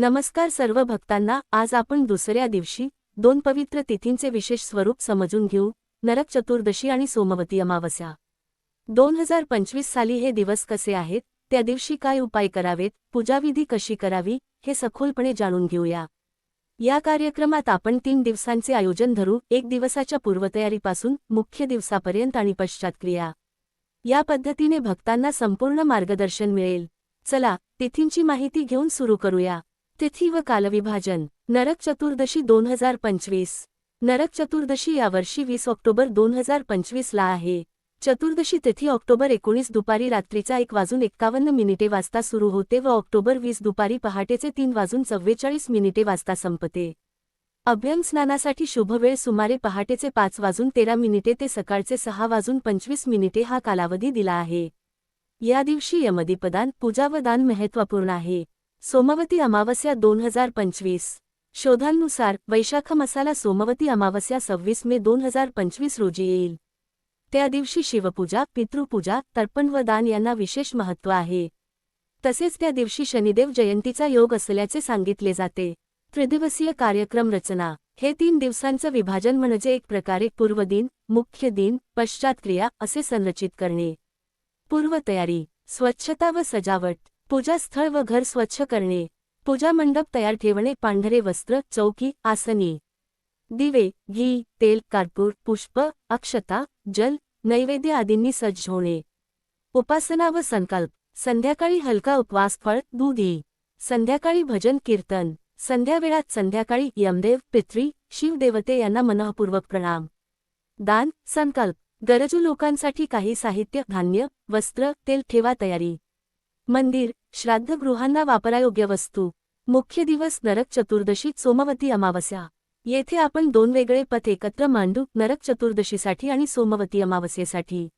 नमस्कार सर्व भक्तांना आज आपण दुसऱ्या दिवशी दोन पवित्र तिथींचे विशेष स्वरूप समजून घेऊ नरक चतुर्दशी आणि सोमवती अमावस्या. दोन हजार पंचवीस साली हे दिवस कसे आहेत त्या दिवशी काय उपाय करावेत पूजाविधी कशी करावी हे सखोलपणे जाणून घेऊया. या कार्यक्रमात आपण तीन दिवसांचे आयोजन धरू एक दिवसाच्या पूर्वतयारीपासून मुख्य दिवसापर्यंत आणि पश्चातक्रिया. या पद्धतीने भक्तांना संपूर्ण मार्गदर्शन मिळेल. चला तिथींची माहिती घेऊन सुरू करूया. तिथी व कालविभाजन नरक चतुर्दशी दोन हजार पंचवीस. नरक चतुर्दशी यावर्षी वीस ऑक्टोबर दोन हजार पंचवीसला आहे. चतुर्दशी तिथी ऑक्टोबर एकोणीस दुपारी रात्रीचा एक वाजून एक्कावन्न मिनिटे वाजता सुरू होते व ऑक्टोबर वीस दुपारी पहाटेचे तीन वाजून चव्वेचाळीस मिनिटे वाजता संपते. अभ्यंग स्नानासाठी शुभ वेळ सुमारे पहाटेचे पाच वाजून तेरा मिनिटे ते सकाळचे सहा वाजून पंचवीस मिनिटे हा कालावधी दिला आहे. या दिवशी यमदीपदान पूजा व दान महत्त्वपूर्ण आहे. सोमवती अमावस्या दोन हजार पंचवीस. शोधांनुसार वैशाख मसाला सोमवती अमावस्या सव्वीस मे दोन हजार पंचवीस रोजी येईल. त्या दिवशी शिवपूजा पितृपूजा तर्पण व दान यांना विशेष महत्त्व आहे. तसेच त्या दिवशी शनिदेव जयंतीचा योग असल्याचे सांगितले जाते. त्रिदिवसीय कार्यक्रम रचना. हे तीन दिवसांचं विभाजन म्हणजे एक प्रकारे पूर्वदिन मुख्य दिन पश्चातक्रिया असे संरचित करणे. पूर्वतयारी. स्वच्छता व सजावट. पूजास्थळ व घर स्वच्छ करणे पूजा मंडप तयार ठेवणे पांढरे वस्त्र चौकी आसने. दिवे घी तेल कार्पूर पुष्प अक्षता जल नैवेद्य आदींनी सज्ज होणे. उपासना व संकल्प. संध्याकाळी हलका उपवास फळ दुधी. संध्याकाळी भजन कीर्तन. संध्यावेळात संध्याकाळी यमदेव पित्री शिवदेवते यांना मनःपूर्वक प्रणाम. दान संकल्प. गरजू लोकांसाठी काही साहित्य धान्य वस्त्र तेल ठेवा तयारी. मंदिर श्राद्धगृहांना वापरायोग्य वस्तू. मुख्य दिवस नरक चतुर्दशी सोमवती अमावस्या. येथे आपण दोन वेगळे पथ एकत्र मांडू नरक चतुर्दशीसाठी आणि सोमवती अमावस्येसाठी.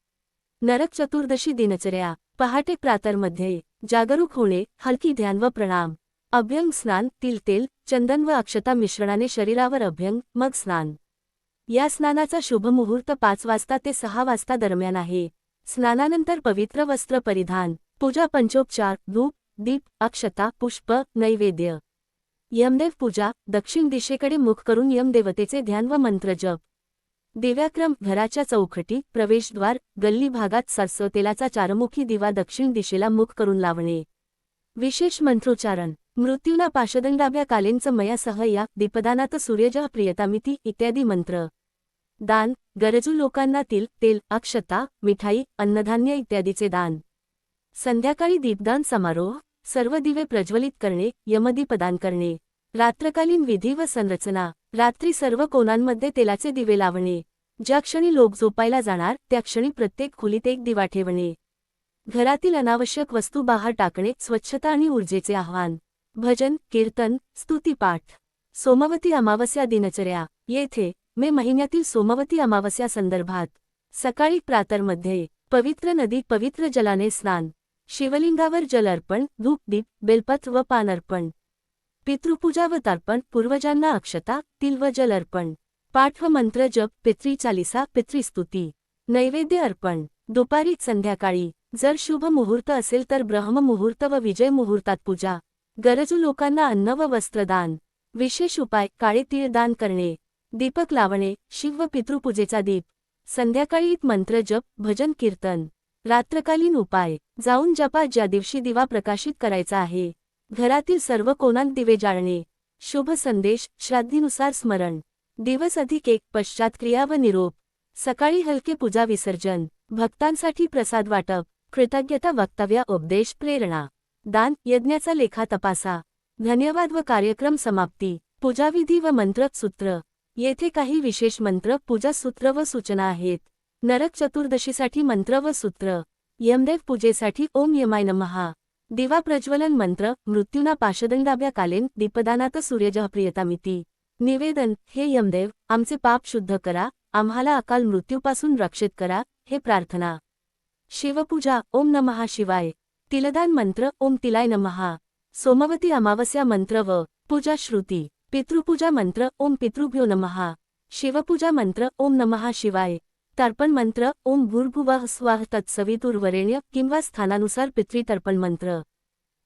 नरक चतुर्दशी दिनचर्या पहाटे प्रातरमध्ये जागरूक होणे हलकी ध्यान व प्रणाम. अभ्यंग स्नान तिल तेल चंदन व अक्षता मिश्रणाने शरीरावर अभ्यंग मग स्नान. या स्नानाचा शुभ मुहूर्त पाच वाजता ते सहा वाजता दरम्यान आहे. स्नानानंतर पवित्र वस्त्र परिधान. पूजा पंचोपचार धूप दीप अक्षता पुष्प नैवेद्य. यमदेव पूजा दक्षिण दिशेकडे मुख करून यमदेवतेचे ध्यान व मंत्र जप. दिव्याक्रम घराच्या चौखटी प्रवेशद्वार गल्ली भागात सरसव तेलाचा चारमुखी दिवा दक्षिण दिशेला मुख करून लावणे. विशेष मंत्रोच्चारण. मृत्यूना पाशदंडाभ्या कालेंचं मयासह या दीपदानात सूर्यजह प्रियतामिती इत्यादी मंत्र. दान. गरजू लोकांना तिल तेल अक्षता मिठाई अन्नधान्य इत्यादीचे दान. संध्याकाळी दीपदान समारोह सर्व दिवे प्रज्वलित करणे यमदीपदान करणे रात्रकालीन विधी व संरचना रात्री सर्व कोणांमध्ये तेलाचे दिवे लावणे ज्या क्षणी लोक झोपायला जाणार त्या क्षणी प्रत्येक खोलीत एक दिवा ठेवणे. घरातील अनावश्यक वस्तू बाहेर टाकणे स्वच्छता आणि ऊर्जेचे आव्हान. भजन कीर्तन स्तुतीपाठ सोमवती अमावस्या दिनचर्या. येथे मे महिन्यातील सोमवती अमावस्या संदर्भात सकाळी प्रातरमध्ये पवित्र नदी पवित्र जलाने स्नान. शिवलिंगावर जल अर्पण धूपदीप बेलपत व पान अर्पण पितृपूजा व तर्पण पूर्वजांना अक्षता तिल व जल अर्पण पाठ व मंत्र जप पित्री चालिसा पितृस्तुती नैवेद्य अर्पण. दुपारी संध्याकाळी. जर शुभ मुहूर्त असेल तर ब्रह्ममुहूर्त व विजय मुहूर्तात पूजा. गरजू लोकांना अन्न व वस्त्रदान. विशेष उपाय काळे तीळ दान करणे. दीपक लावणे शिव व पितृपूजेचा दीप. संध्याकाळी मंत्र जप भजन कीर्तन. रात्रकालीन उपाय. जाऊन जपा ज्या दिवशी दिवा प्रकाशित करायचा आहे. घरातील सर्व कोणांत दिवे जाळणे. शुभ संदेश. श्राद्धीनुसार स्मरण. दिवस अधिक एक. पश्चात क्रिया व निरोप. सकाळी हलके पूजा विसर्जन. भक्तांसाठी प्रसाद वाटप. कृतज्ञता वक्तव्य. उपदेश. प्रेरणा. दान. यज्ञाचा लेखा तपासा. धन्यवाद व कार्यक्रम समाप्ती. पूजाविधी व मंत्र सूत्र येथे काही विशेष मंत्र पूजा सूत्र व सूचना आहेत. नरक चतुर्दशीसाठी मंत्र व सूत्र. यमदेव पूजेसाठी ओम यमाय नमहा दिवा प्रज्वलन मंत्र मृत्यूना पाशदंडाभ्या कालेन दीपदानात सूर्यजह प्रियतामिती निवेदन हे यमदेव आमचे पाप शुद्ध करा आम्हाला अकाल मृत्यूपासून रक्षित करा हे प्रार्थना. शिवपूजा ओम नमहा शिवाय. तिलदान मंत्र ओम तिलाय नमहा सोमवती अमावस्या मंत्र व पूजा श्रुती. पितृपूजा मंत्र ओम पितृभ्यो नमहा शिवपूजा मंत्र ओम नमहा शिवाय. तर्पण मंत्र ओम भूर्भुवः स्वाह तत्सवितुर्वरेण्य किंवा स्थानानुसार पितृतर्पण मंत्र.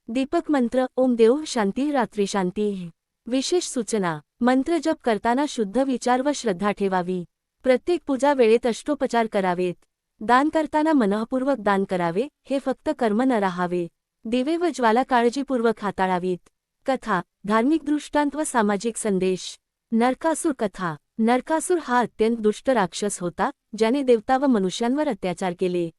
दीपक मंत्र ओम देव शांती रात्री शांती विशेष सूचना मंत्र जप करताना शुद्ध विचार व श्रद्धा ठेवावी. प्रत्येक पूजा वेळेत अष्टोपचार करावेत. दान करताना मनःपूर्वक दान करावे हे फक्त कर्म न राहावे. दिवे व ज्वाला काळजीपूर्वक हाताळावीत. कथा धार्मिक दृष्टांत व सामाजिक संदेश. नरकासूर कथा. नरकासूर हा अत्यंत दुष्ट राक्षस होता ज्याने देवता व मनुष्यांवर अत्याचार केले.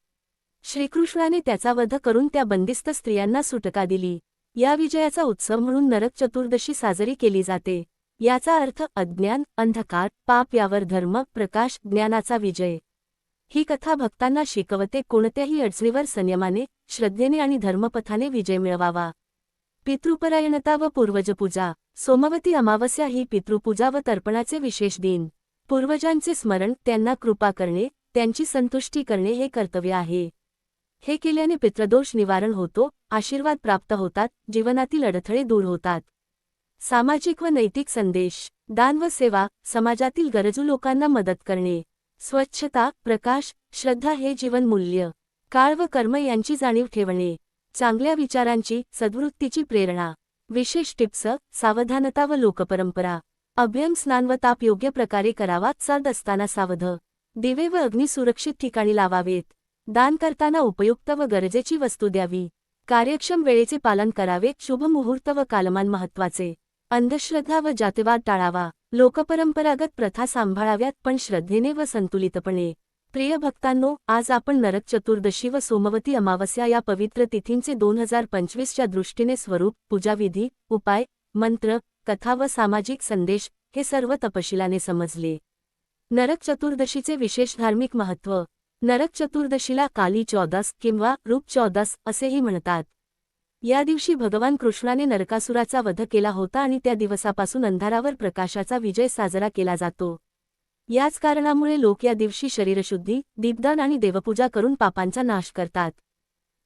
श्रीकृष्णाने त्याचा वध करून त्या बंदिस्त स्त्रियांना सुटका दिली. या विजयाचा उत्सव म्हणून नरक चतुर्दशी साजरी केली जाते. याचा अर्थ अज्ञान अंधकार पाप यावर धर्म प्रकाश ज्ञानाचा विजय. ही कथा भक्तांना शिकवते कोणत्याही अडचणीवर संयमाने श्रद्धेने आणि धर्मपथाने विजय मिळवावा. पितृपरायणता व पूर्वजपूजा. सोमवती अमावस्या ही पितृपूजा व तर्पणाचे विशेष दिन. पूर्वजांचे स्मरण त्यांना कृपा करणे त्यांची संतुष्टी करणे हे कर्तव्य आहे. हे केल्याने पितृदोष निवारण होतो आशीर्वाद प्राप्त होतात जीवनातील अडथळे दूर होतात. सामाजिक व नैतिक संदेश दान व सेवा समाजातील गरजू लोकांना मदत करणे. स्वच्छता प्रकाश श्रद्धा हे जीवनमूल्य. काळ व कर्म यांची जाणीव ठेवणे. चांगल्या विचारांची सद्वृत्तीची प्रेरणा. विशेष टिप्स सावधानता व लोकपरंपरा. अभ्यम स्नान व ताप योग्य प्रकारे करावा चालत असताना सावध. दिवे व अग्नी सुरक्षित ठिकाणी लावावेत. दान करताना उपयुक्त व गरजेची वस्तू द्यावी. कार्यक्षम वेळेचे पालन करावे शुभ मुहूर्त व कालमान महत्त्वाचे अंधश्रद्धा व जातीवाद टाळावा. लोकपरंपरागत प्रथा सांभाळाव्यात पण श्रद्धेने व संतुलितपणे. प्रिय भक्तांनो आज आपण नरक चतुर्दशी व सोमवती अमावस्या या पवित्र तिथींचे दोन हजार पंचवीसच्या दृष्टीने स्वरूप पूजाविधी उपाय मंत्र कथा व सामाजिक संदेश हे सर्व तपशिलाने समजले. नरक चतुर्दशीचे विशेष धार्मिक महत्त्व नरक चतुर्दशीला काली चौदस किंवा रूप चौदास असेही म्हणतात. या दिवशी भगवान कृष्णाने नरकासुराचा वध केला होता आणि त्या दिवसापासून अंधारावर प्रकाशाचा विजय साजरा केला जातो. याच कारणामुळे लोक या दिवशी शरीरशुद्धी दीपदान आणि देवपूजा करून पापांचा नाश करतात.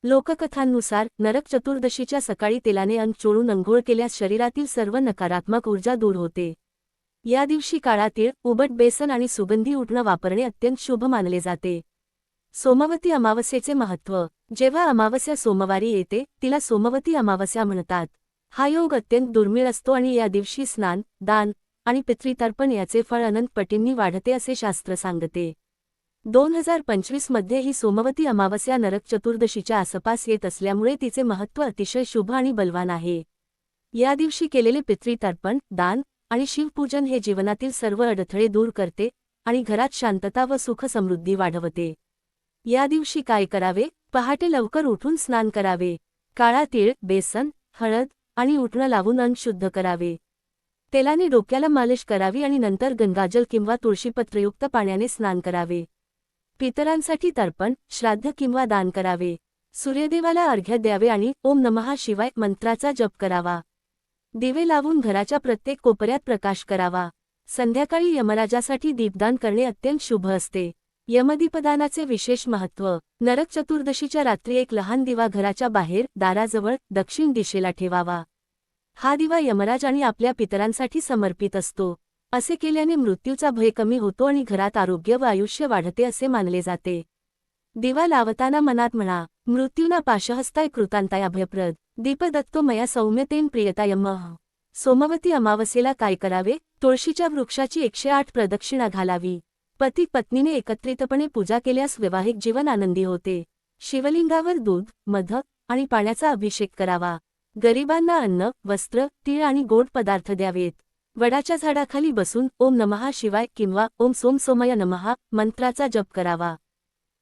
लोककथांनुसार नरक चतुर्दशीच्या सकाळी तेलाने अंग चोळून अंघोळ केल्यास शरीरातील सर्व नकारात्मक ऊर्जा दूर होते. या दिवशी काळा तीळ उबट बेसन आणि सुगंधी उठणं वापरणे अत्यंत शुभ मानले जाते. सोमवती अमावस्येचे महत्त्व. जेव्हा अमावस्या सोमवारी येते तिला सोमवती अमावस्या म्हणतात. हा योग अत्यंत दुर्मिळ असतो आणि या दिवशी स्नान दान आणि पितृतर्पण याचे फळ अनंत पटींनी वाढते असे शास्त्र सांगते. दोन हजार पंचवीसमध्ये ही सोमवती अमावस्या नरक चतुर्दशीच्या आसपास येत असल्यामुळे तिचे महत्त्व अतिशय शुभ आणि बलवान आहे. या दिवशी केलेले पितृतर्पण दान आणि शिवपूजन हे जीवनातील सर्व अडथळे दूर करते आणि घरात शांतता व सुख समृद्धी वाढवते. या दिवशी काय करावे? पहाटे लवकर उठून स्नान करावे. काळा तीळ बेसन हळद आणि उठणं लावून अन्न शुद्ध करावे. तेलाने डोक्याला मालिश करावी आणि नंतर गंगाजल किंवा तुळशीपत्रयुक्त पाण्याने स्नान करावे. पितरांसाठी तर्पण श्राद्ध किंवा दान करावे. सूर्यदेवाला अर्घ्य द्यावे आणि ओम नमहा शिवाय मंत्राचा जप करावा. दिवे लावून घराच्या प्रत्येक कोपऱ्यात प्रकाश करावा. संध्याकाळी यमराजासाठी दीपदान करणे अत्यंत शुभ असते. यमदीपदानाचे विशेष महत्त्व नरक चतुर्दशीच्या रात्री एक लहान दिवा घराच्या बाहेर दाराजवळ दक्षिण दिशेला ठेवावा. हा दिवा यमराज आणि आपल्या पितरांसाठी समर्पित असतो. असे केल्याने मृत्यूचा भय कमी होतो आणि घरात आरोग्य व आयुष्य वाढते असे मानले जाते. दिवा लावताना मनात म्हणा मृत्यूना पाशहस्ताय कृतांताय अभयप्रद दीपदत्तो मया सौम्यतेन प्रियता मह सोमवती अमावस्येला काय करावे? तुळशीच्या वृक्षाची एकशे आठ प्रदक्षिणा घालावी. पती पत्नीने एकत्रितपणे पूजा केल्यास वैवाहिक जीवन आनंदी होते. शिवलिंगावर दूध मध आणि पाण्याचा अभिषेक करावा. गरिबांना अन्न वस्त्र तीळ आणि गोड पदार्थ द्यावेत. वडाच्या झाडाखाली बसून ओम नमहा शिवाय किंवा ओम सोम सोमय नमहा मंत्राचा जप करावा.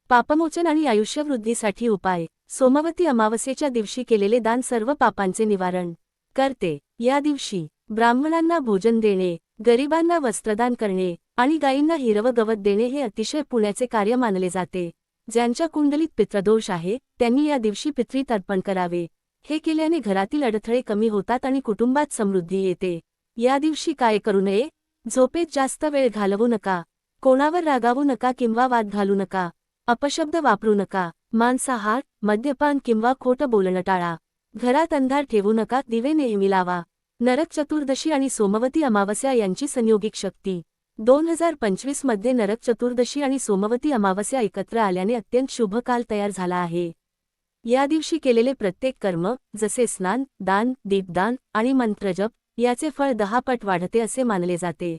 पापमोचन आणि आयुष्यवृद्धीसाठी उपाय. सोमवती अमावस्येच्या दिवशी केलेले दान सर्व पापांचे निवारण. करते. या दिवशी ब्राह्मणांना भोजन देणे गरिबांना वस्त्रदान करणे आणि गायींना हिरवं गवत देणे हे अतिशय पुण्याचे कार्य मानले जाते. ज्यांच्या कुंडलीत पित्रदोष आहे त्यांनी या दिवशी पितृतर्पण करावे. हे केल्याने घरातील अडथळे कमी होतात आणि कुटुंबात समृद्धी येते. या दिवशी काय करू नये? झोपेत जास्त वेळ घालवू नका. कोणावर रागावू नका किंवा वाद घालू नका. अपशब्द वापरू नका. मांसाहार मद्यपान किंवा खोटं बोलणं टाळा. घरात अंधार ठेवू नका. दिवे नेहमी लावा. नरक चतुर्दशी आणि सोमवती अमावस्या यांची संयोगिक शक्ती. दोन हजार पंचवीसमध्ये नरक चतुर्दशी आणि सोमवती अमावस्या एकत्र आल्याने अत्यंत शुभ काल तयार झाला आहे. या दिवशी केलेले प्रत्येक कर्म जसे स्नान दान दीपदान आणि मंत्रजप याचे फळ दहा पट वाढते असे मानले जाते.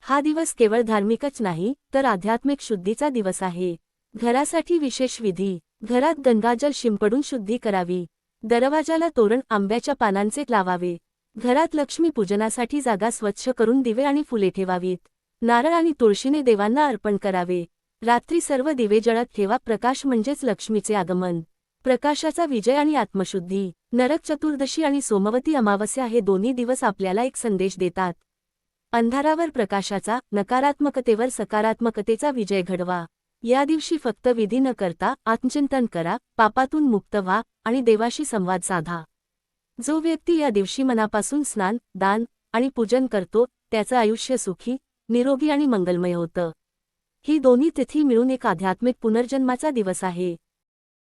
हा दिवस केवळ धार्मिकच नाही तर आध्यात्मिक शुद्धीचा दिवस आहे. घरासाठी विशेष विधी घरात गंगाजल शिंपडून शुद्धी करावी. दरवाजाला तोरण आंब्याच्या पानांचे लावावे. घरात लक्ष्मी पूजनासाठी जागा स्वच्छ करून दिवे आणि फुले ठेवावीत. नारळ आणि तुळशीने देवांना अर्पण करावे. रात्री सर्व दिवे जळत ठेवा प्रकाश म्हणजेच लक्ष्मीचे आगमन. प्रकाशाचा विजय आणि आत्मशुद्धी. नरक चतुर्दशी आणि सोमवती अमावस्या हे दोन्ही दिवस आपल्याला एक संदेश देतात. अंधारावर प्रकाशाचा नकारात्मकतेवर सकारात्मकतेचा विजय घडवा. या दिवशी फक्त विधी न करता आत्मचिंतन करा पापातून मुक्त व्हा आणि देवाशी संवाद साधा. जो व्यक्ती या दिवशी मनापासून स्नान दान आणि पूजन करतो त्याचं आयुष्य सुखी निरोगी आणि मंगलमय होतं. ही दोन्ही तिथी मिळून एक आध्यात्मिक पुनर्जन्माचा दिवस आहे.